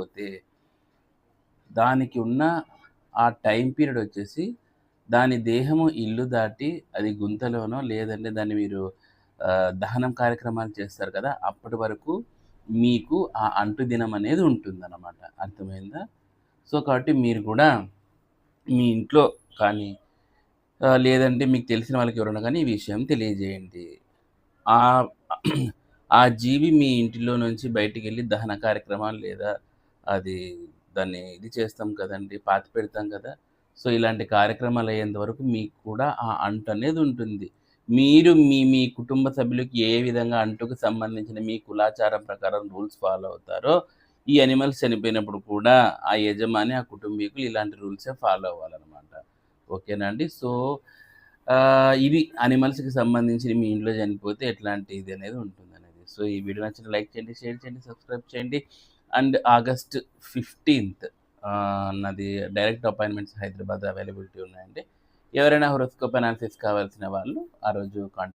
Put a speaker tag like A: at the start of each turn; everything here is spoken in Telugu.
A: చనిపోతే దానికి ఉన్న ఆ టైం పీరియడ్ వచ్చేసి దాని దేహము ఇల్లు దాటి అది గుంతలోనో లేదంటే దాన్ని మీరు దహనం కార్యక్రమాలు చేస్తారు కదా అప్పటి వరకు మీకు ఆ అంటు దినం అనేది ఉంటుందన్నమాట. అర్థమైందా? సో కాబట్టి మీరు కూడా మీ ఇంట్లో కానీ లేదంటే మీకు తెలిసిన వాళ్ళకి ఎవరైనా కానీ ఈ విషయం తెలియజేయండి. ఆ ఆ జీవి మీ ఇంటిలో నుంచి బయటికి వెళ్ళి దహన కార్యక్రమాలు లేదా అది దాన్ని ఇది చేస్తాం కదండి పాతి పెడతాం కదా. సో ఇలాంటి కార్యక్రమాలు అయ్యేంత వరకు మీకు కూడా ఆ అంటు అనేది ఉంటుంది. మీరు మీ మీ కుటుంబ సభ్యులకి ఏ విధంగా అంటుకు సంబంధించిన మీ కులాచారం ప్రకారం రూల్స్ ఫాలో అవుతారో ఈ అనిమల్స్ చనిపోయినప్పుడు కూడా ఆ యజమాని ఆ కుటుంబీకులు ఇలాంటి రూల్సే ఫాలో అవ్వాలన్నమాట. ఓకేనా అండి? సో ఇది ఇవి అనిమల్స్కి సంబంధించి మీ ఇంట్లో చనిపోతే ఎట్లాంటి ఇది అనేది ఉంటుంది అనేది సో ఈ వీడియో నచ్చిన లైక్ చేయండి షేర్ చేయండి సబ్స్క్రైబ్ చేయండి. అండ్ ఆగస్ట్ ఫిఫ్టీన్త్ నాది డైరెక్ట్ అపాయింట్మెంట్స్ హైదరాబాద్ అవైలబిలిటీ ఉన్నాయండి. ఎవరైనా హొరోస్కోప్ అనాలిసిస్ కావాల్సిన వాళ్ళు ఆ రోజు కాంటాక్ట్